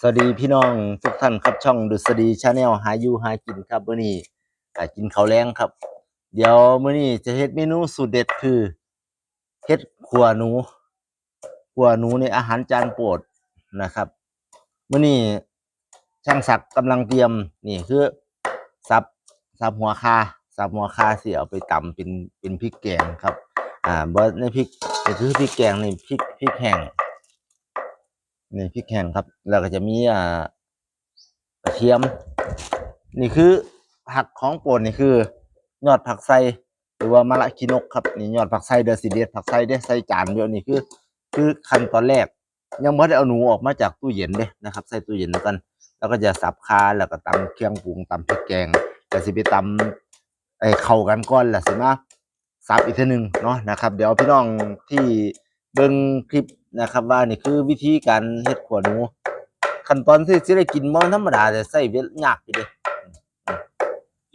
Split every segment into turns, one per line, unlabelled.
สวัสดีพี่น้องทุกท่านครับช่องดุษฎีชาแนลหาอยู่หากินครับมื้อนี้อ่ากินเขาแรงครับ เดี๋ยวมื้อนี้จะเฮ็ดเมนูสูตรเด็ดคือเฮ็ดขัวหนูขัวหนูในอาหารจานโปรดนะครับมื้อนี้ช่างศักดิ์กำลังเตรียมนี่คือสับสับหัวคาสับหัวคาเสิเอาไปตำเป็นเป็นพริกแกงครับ อ่าบ่ในพริกก็คือพริกแกงนี่พริกพริกแห้ง นี่พริกแห้งครับ แล้วก็จะมีอ่ากระเทียม นี่คือผักของโปรดนี่คือยอดผักไสหรือว่ามะละกินกครับนี่ยอดผักไสเดอสิเดสผักไส้เด้ใส่จานเดียวนี่คือ คือขั้นตอนแรก ยังไม่ได้เอาหนูออกมาจากตู้เย็นเด้นะครับ ใส่ตู้เย็นแล้วกัน แล้วก็จะสับคาแล้วก็ตำเครื่องปรุงตำพริกแกงแต่สิไปตำไอ้เข้ากันก่อนแหละสิมาสับอีกทีหนึ่งเนาะนะครับ เดี๋ยวพี่น้องที่ เบิ่งคลิปนะครับ ว่านี่คือวิธีการเฮ็ดขัวหนูขั้นตอนที่สิได้กินบ่ธรรมดาแต่ใส่เวลยากอยู่เด้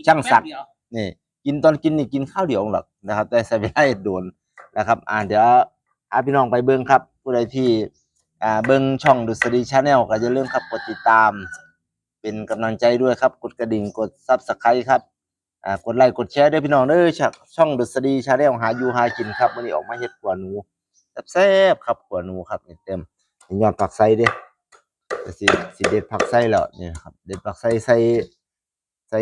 ช่างศักนี่ กินตอนกินนี่กินข้าวเดียวหรอกนะครับ แต่ใช้เวลาโดนนะครับ อ่าเดี๋ยวพาพี่น้องไปเบิ้งครับ ผู้ใดที่อ่าเบิ้งช่องดุษฎีชาแนลก็อย่าลืมครับกดติดตาม เป็นกำลังใจด้วยครับ กดกระดิ่งกดซับสไครต์ครับอ่ากดไลค์กดแชร์ด้วยพี่น้องเด้อช่องดุษฎีชาแนลหาอยู่หากินครับวันนี้ออกมาเฮ็ดขัวหนู แซ่บๆครับขัวหนูครับนี่เต็มนี่ยอดผักไส้เด้แต่สิสิเด็ดผักไส้แล้วนี่ครับ เด็ดผักไส้ใส่ใส่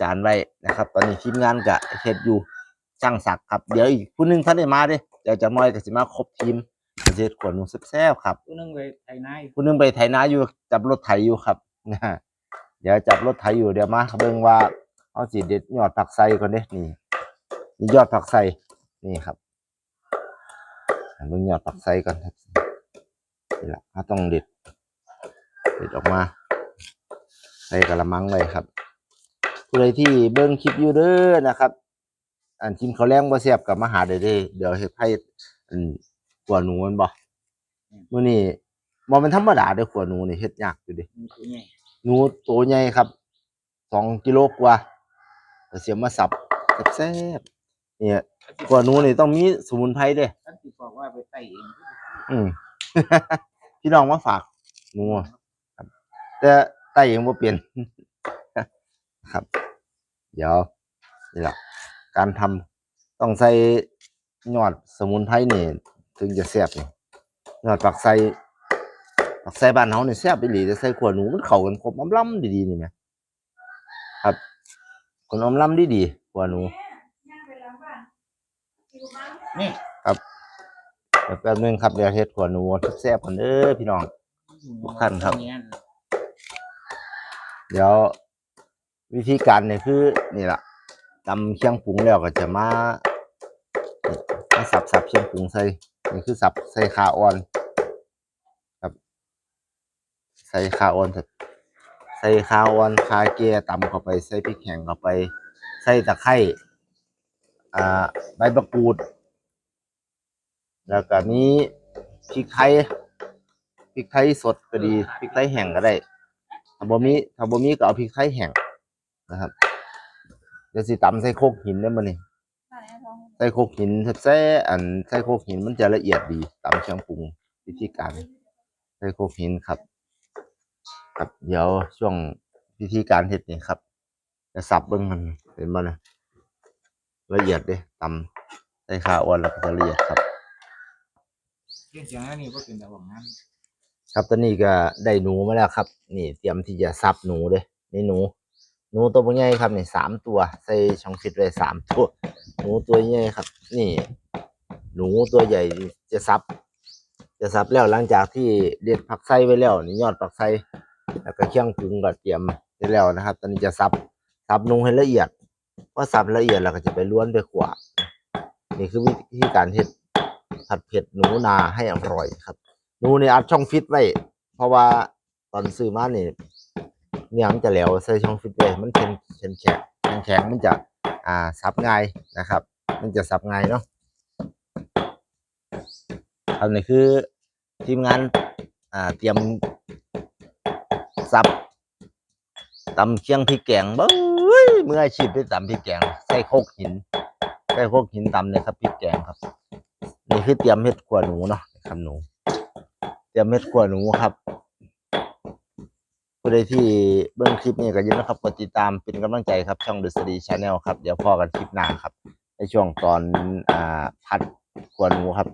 จานไว้นะครับ ตอนนี้ทีมงานก็เฮ็ดอยู่ช่างศักดิ์ครับ เดี๋ยวอีกผู้หนึงท่านได้มาเด้เดี๋ยวจะมอยก็สิมาครบทีมก็สิเฮ็ดขวดหนูแซ่บๆครับ
ตัวนึงไปไทยนาย
ผู้หนึงไปไถนาอยู่จับรถไถอยู่ครับนะฮะเดี๋ยวจับรถไถอยู่เดี๋ยวมาเบิ่งว่าเอาสิเด็ดยอดผักไส้ก่อนเด้นี่นี่ยอดผักไส้นี่ครับ เบิ่งยอดผักไส้ก่อนครับนี่ล่ะเราต้องเด็ด เด็ดออกมา ใส่กระมังไว้ครับผู้ใดที่เบิ่งคลิปอยู่เด้อนะครับ อันกินข้าวแรงบ่แซ่บกับมาหาได้เด้เดี๋ยวเฮ็ดให้อันขัวหนูมันบ่มื้อนี้บ่แมันธรรมดาเด้อขัวหนูนี่เฮ็ดยากอยู่เด้
มีตัวใหญ่
หนูตัวใหญ่ครับสองกิโลกว่าก็เสียมาสับแซ่บๆเนี่ยขัวหนูนี่ต้องมีสมุนไพรเด้
เอง
อืม พี่น้องมาฝากหนูอะครับแต่ไต้ยังบ่เปลี่ยน ครับ เดี๋ยวนี่แหละการทำต้องใส่ยอดสมุนไพรนี่ถึงจะแซ่บนี่ยอดปักไส่ปักไส่บ้านเฮานี่แซ่บอีหลีแต่ใส่ขวหนูมันเข้ากันครบอำล้ำดีๆนี่แหมครับคนอำล้ำดีๆขวหนู
นี่
เดี๋ยวแป๊บนึงครับเดี๋ยวเฮ็ดขวหนูแซ่บๆกันเด้อพี่น้อง ทุกท่านครับ
เดี๋
ยววิธีการเนี่ยคือนี่แหละตำเครื่องปรุงแล้วก็จะมามาสับสับเครื่องปรุงใส่นี่คือสับใส่ขาอ่อนครับใส่ขาอ่อนใส่ขาอ่อนขาเกียตำเข้าไปใส่พริกแห้งเข้าไป ใส่ตะไคร้อ่าใบมะกรูด แล้วก็มีพริกไทยพริกไทยสดก็ดีพริกไทยแห้งก็ได้ถ้าบ่มีถ้าบ่มีก็เอาพริกไทยแห้งนะครับเดี๋ยวสิตำใส่โคกหินได้บ่นี่ใส่โคกหินแซ่บๆอันใส่โคกหินมันจะละเอียดดีตำเครื่องปรุงวิธีการใส่โคกหินครับครับเดี๋ยวช่วงวิธีการเฮ็ดนี่ครับ จะสับเบิ่งมันเห็นบ่นะละเอียดเด้ตำใส่ข้าวอ่อนแล้วก็จะละเอียดครับ
เรื่องเสียงอันนี้ก็เป็นแต่ว่างั้น
ครับตอนนี้ก็ได้หนูมาแล้วครับ นี่เตรียมที่จะสับหนูเด้นี่หนู หนูตัวใหญ่ครับนี่สามตัว ใส่ช่องฟิตไว้สามตัว หนูตัวใหญ่ครับ นี่ หนูตัวใหญ่จะสับ จะสับแล้วหลังจากที่เด็ดผักไส้ไว้แล้วนี่ยอดผักไส้แล้วก็เครื่องปรุงก็เตรียมไว้แล้วนะครับ ตอนนี้จะสับสับหนูให้ละเอียดพอสับละเอียดแล้วก็จะไปล้วนไปขวานี่คือวิธีการเฮ็ด ผัดเผ็ดหนูนาให้อร่อยครับหนูเนี่ยอัดช่องฟิตไว้เพราะว่าตอนซื้อมาเนี่ยเนี่ยมันจะแหลวใส่ช่องฟิตไว้มันเป็นแข็งแข็งแข็งมันจะอ่าซับง่ายนะครับ มันจะซับง่ายเนาะอันนี้คือทีมงานอ่าเตรียมซับตำเคียงพริกแกงเบ้ยเมืออาชีพได้ตำพริกแกงใส่โคกหินใส่โคกหินตำเนี่ยครับพริกแกงครับ นี่คือเตรียมเม็ดขัวหนูเนาะครับหนู เตรียมเม็ดขัวหนูครับผู้ใดที่เบิ่งคลิปนี้ก็ยินนะครับกดติดตามเป็นกำลังใจครับ ช่องดุษฎีชาแนลครับ เดี๋ยวพอกันคลิปหน้าครับ ในช่วงตอนอ่าพัดกวนหนูครับ